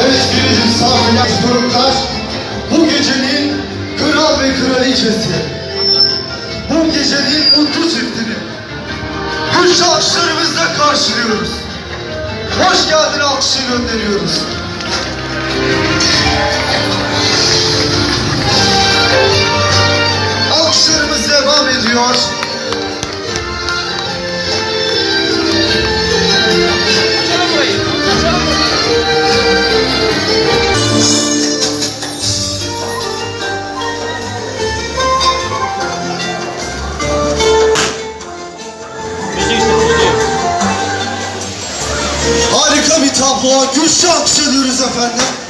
Evet bir misafirler konuklar. Bu gecenin kral ve kraliçesi. Bu gecenin mutlu. Güçlü alkışlarımızla karşılıyoruz. Hoş geldin alkışı gönderiyoruz. Ediyor. Harika bir tablo. Güçlü alkış ediyoruz efendim.